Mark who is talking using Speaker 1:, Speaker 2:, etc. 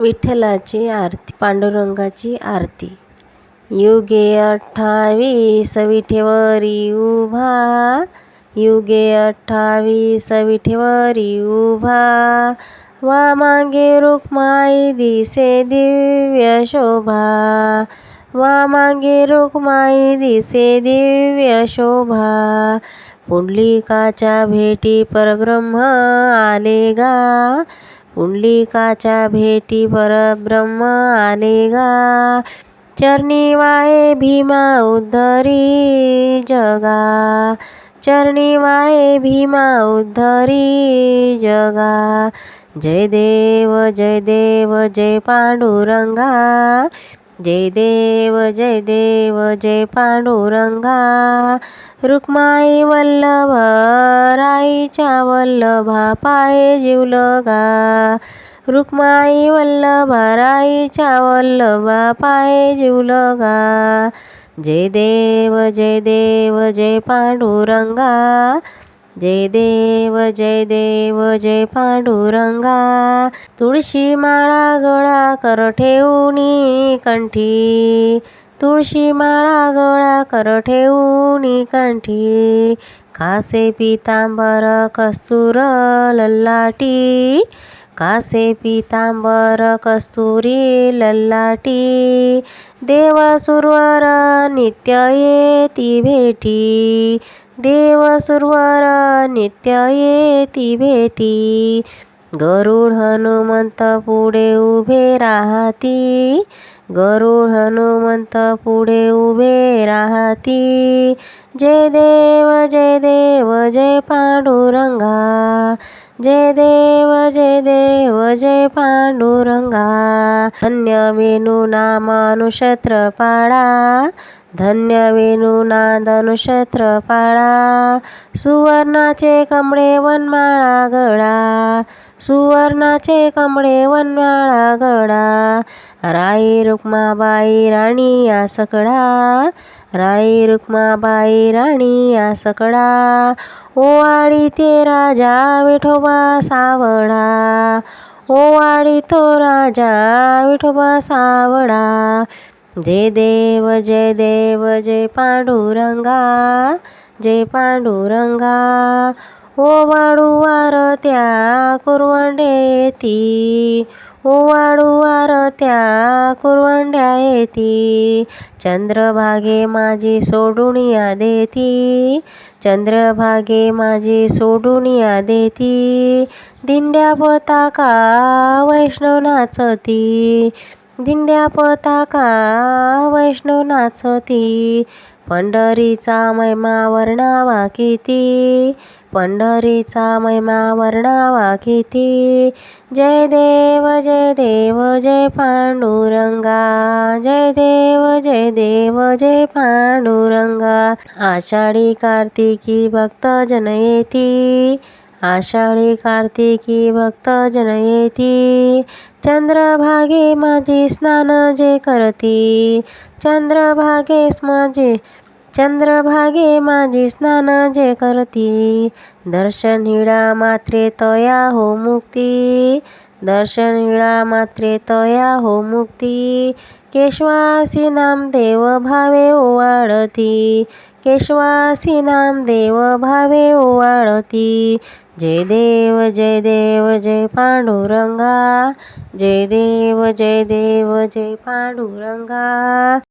Speaker 1: विठ्ठलाची आरती पांडुरंगाची आरती. युगे अठ्ठावीस विठेवरी उभा युगे अठ्ठावीस विठेवरी उभा. वा मागे रुक्माई दिसे दिव्य शोभा. वा मागे रुक्माई दिसे दिव्य शोभा. पुंडलिकाच्या भेटी परब्रह्म आले गा पुंडलिकाच्या भेटी परब्रह्म आले गा. चरणी वाये भीमा उद्धरी जगा. चरणी वाये भीमा उद्धरी जगा. जय देव जय देव जय पांडुरंगा. जय देव जय देव जय पांडुरंगा. रुक्माई वल्लभ राईच्या वल्लभा पाय जीवलगा. रुक्माई वल्लभा राईच्या वल्लभा पाये जीवलगा. जय देव जय देव जय पांडुरंगा. जय देव जय देव जय पांडुरंगा. तुळशी माळा गळा कर ठेवणी कंठी. तुळशी माळा गोळा कर ठेवणी कंठी. कासे पितांबर कस्तूर लल्लाटी. कासे पितांबर कस्तुरी लल्लाटी. देव सुरवर नित्य येती भेटी. देव सुरवर नित्य येती भेटी. गरुड हनुमंत पुढे उभे राहती. गरुड हनुमंत पुढे उभे राहती. जय देव जय देव जय पांडुरंगा. जय देव जय देव जय पांडुरंगा. धन्य वेणू नामानुक्षत्र पाळा. धन्य वेणू नादनुक्षत्र पाळा. सुवर्णाचे कमळे वनमाळा गळा. सुवर्णाचे कमळे वनवाळा गडा. राई रुक्माबाई राणी या सकळा. राई रुक्माबाई राणी या सकळा. ओवाळी ते राजा विठोबा सावडा ओवाळी तो राजा विठोबा सावडा जय देव जय देव जय पांडुरंगा जय पांडुरंगा. ओ त्या कुरवंडे येती ओ त्या कुरवंड्या येती चंद्रभागे माझी सोडून या देती. चंद्रभागे माझी सोडून या देती. दिंड्या पताका वैष्णव नाचती दिंड्या पताका वैष्णव नाचती पंढरीचा महिमा वर्णावा किती. पंढरीचा महिमा वर्णावा किती? जय देव जय देव जय पांडुरंगा. जय देव जय देव जय पांडुरंगा. आषाढी कार्तिकी भक्त येती. आषाढी कार्तिकी भक्त येती. चंद्रभागे माझी स्नान जे करती. चंद्रभागेस माझे चंद्रभागे माझी स्नान जे करती. दर्शन हिळा मात्रे तया हो मुक्ती. दर्शन हिळा मात्रे तया हो मुक्ती. केशवासी नामदेव भावे ओवाळती केशवासी नामदेव भावे ओवाळती जय देव जय देव जय पांडुरंगा. जय देव जय देव जय पांडुरंगा.